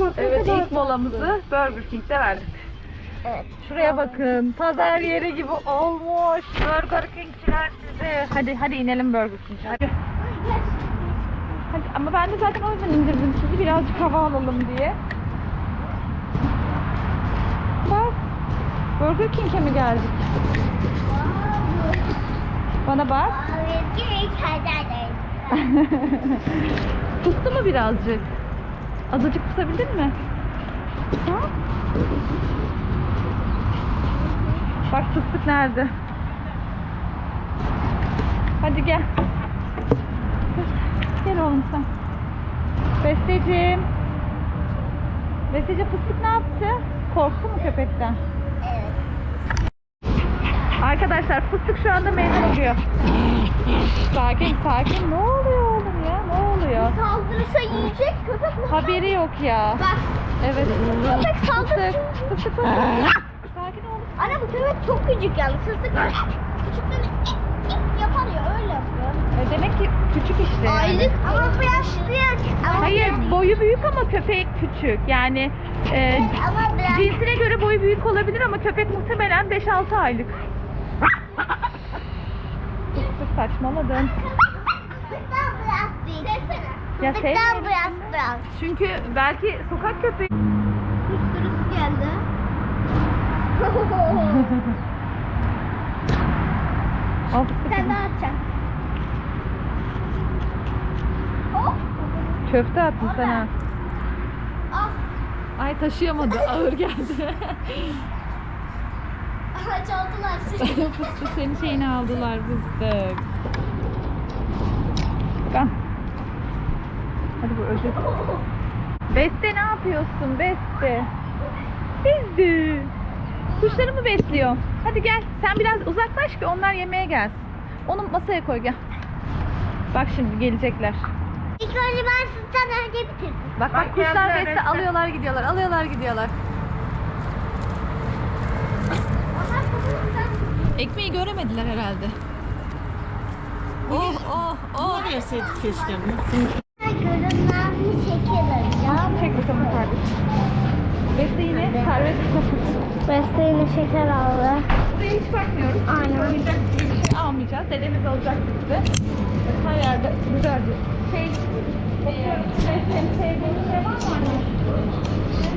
Bak. Evet ilk molamızı Burger King'de verdik. Evet. Şuraya bakın. Pazar yeri gibi olmuş. Burger King'çiler size. Hadi hadi inelim Burger King'e. Hadi. Hadi. Ama ben de zaten o yüzden indirdim sizi birazcık hava alalım diye. Bak. Burger King'e mi geldik? Bana bak. Kustu mu birazcık? Azıcık kusabildin mi? Ha? Bak fıstık nerede? Hadi gel. Gel oğlum sen. Besteciğim. Besteci fıstık ne yaptı? Korktu mu köpekten? Arkadaşlar fıstık şu anda meydan oluyor. Sakin sakin. Ne oluyor oluyor? Saldırırsa yiyecek köpek mi? Haberi yok ya. Bak Evet. köpek saldırır. Fıstık. Fıstık fıstık. Sakin ol. Anne bu köpek çok küçük yalnız. Sırtık küçükten yapar ya öyle yapıyor. E, demek ki küçük işte. yani. Aylık ama büyük. Ama Hayır boyu büyük ama köpek küçük. Yani e, biraz cinsine göre boyu büyük olabilir ama köpek muhtemelen 5-6 aylık. Fıstık saçmaladın. Fıstıktan biraz büyük. Ya Fıstıktan sevmiyorum. biraz biraz. Çünkü belki sokak köpeği. Sürüsü geldi. Fıstık. Sen daha atacaksın. Hop. Köfte attın sen ha. Al. Ay taşıyamadı. Ağır geldi. Aha çaldılar seni. fıstık senin şeyini aldılar fıstık. Kan. Hadi bu ödül. Beste ne yapıyorsun Beste? Bizdi. Kuşları mı besliyor? Hadi gel. Sen biraz uzaklaş ki onlar yemeğe gelsin. Onu masaya koy gel. Bak şimdi gelecekler. İlk önce ben sizden önce bitirdim. Bak bak kuşlar beste alıyorlar gidiyorlar. Alıyorlar gidiyorlar. Ekmeği göremediler herhalde. Oh oh oh. Yeseydik keşke. Görünmezli şeker alacağım. Çek bakalım kardeşim. Beste yine servet Beste yine şeker aldı. Buraya hiç bakmıyoruz. Aynen. Gibi bir şey almayacağız. Dedemiz alacak bize. Her yerde güzelce şey bakıyorum. Beste'nin sevdiği bir şey var mı anne?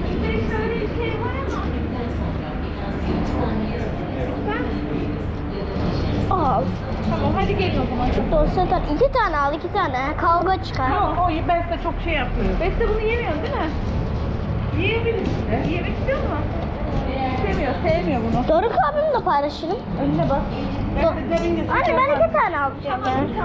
Bir şey var hadi gelin o zaman. Dosyadan iki tane al, iki tane. Kavga çıkar. Ama o Beste çok şey yapıyor. Beste bunu yemiyor değil mi? Yiyebilir. Yemek istiyor mu? İstemiyor, sevmiyor bunu. Doruk abimle paylaşırım. Önüne bak. Cebinde Anne ben iki tane alacağım yani. Düz